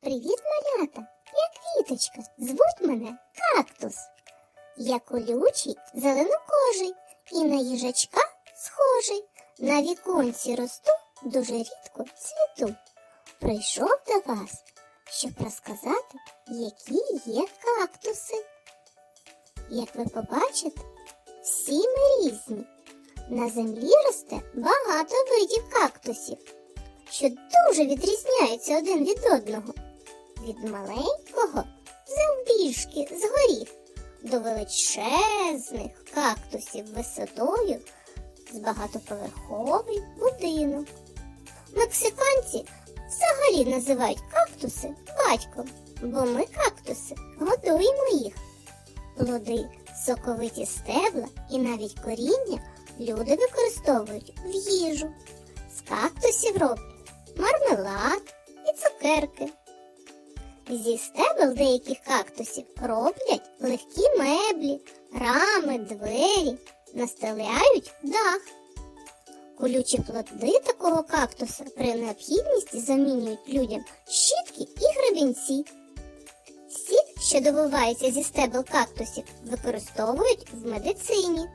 Привіт, малята! Я квіточка. Звуть мене кактус. Я колючий, зеленокожий і на їжачка схожий. На віконці росту, дуже рідко цвіту. Прийшов до вас, щоб розказати, які є кактуси. Як ви побачите, всі ми різні. На землі росте багато видів кактусів, що дуже відрізняються один від одного. Від маленького завбільшки з горіх до величезних кактусів висотою з багатоповерховий будинок. Мексиканці взагалі називають кактуси батьком, бо ми кактуси годуємо їх. Плоди, соковиті стебла і навіть коріння люди використовують в їжу. З кактусів роблять мармелад і цукерки. Зі стебел деяких кактусів роблять легкі меблі, рами, двері, настеляють дах. Колючі плоди такого кактуса при необхідності замінюють людям щітки і гребінці. Сік, що добувається зі стебел кактусів, використовують в медицині.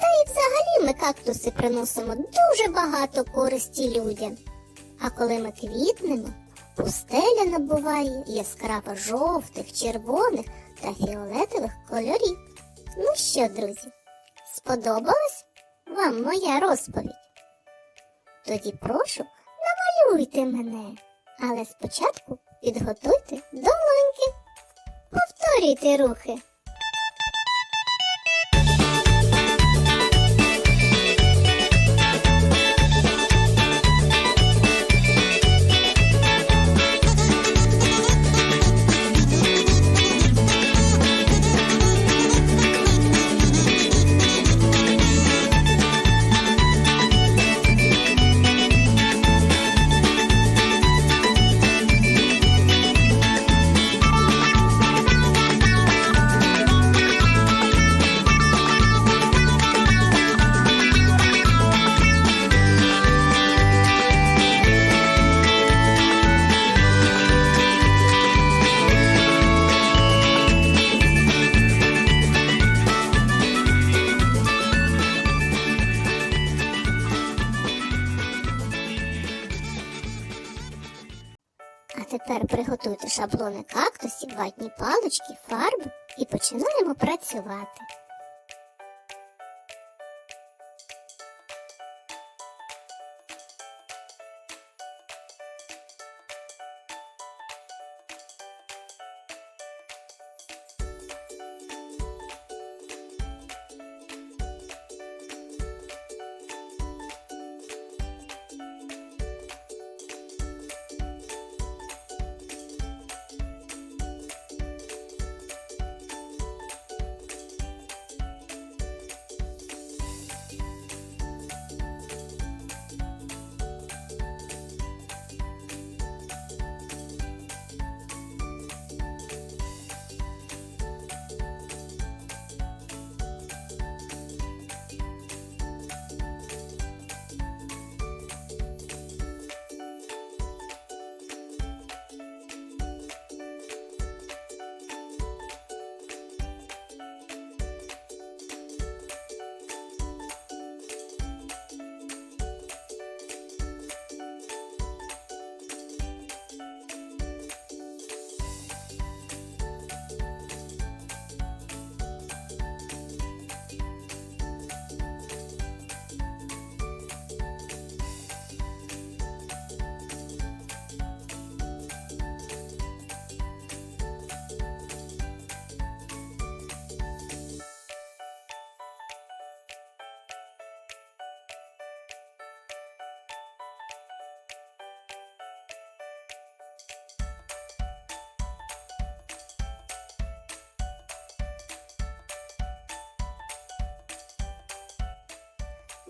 Та й взагалі ми кактуси приносимо дуже багато користі людям. А коли ми квітнемо, пустеля набуває яскраво жовтих, червоних та фіолетових кольорів. Ну що, друзі, сподобалась вам моя розповідь? Тоді прошу, намалюйте мене, але спочатку підготуйте долоньки. Повторюйте рухи. Тепер приготуйте шаблони кактусів, ватні палички, фарби і починаємо працювати.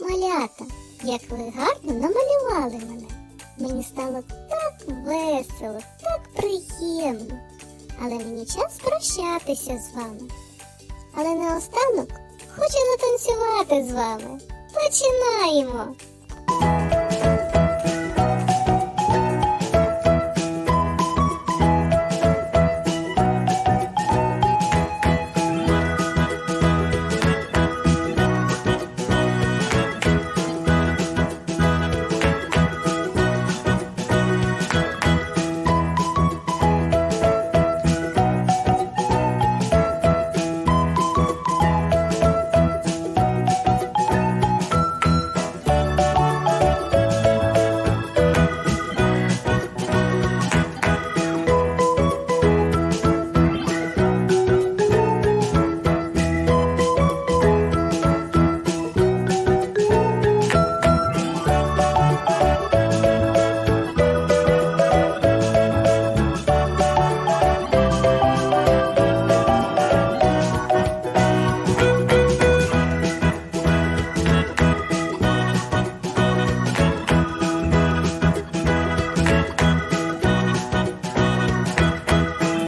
Малята, як ви гарно намалювали мене. Мені стало так весело, так приємно. Але мені час прощатися з вами. Але наостанок хочу затанцювати з вами. Починаємо!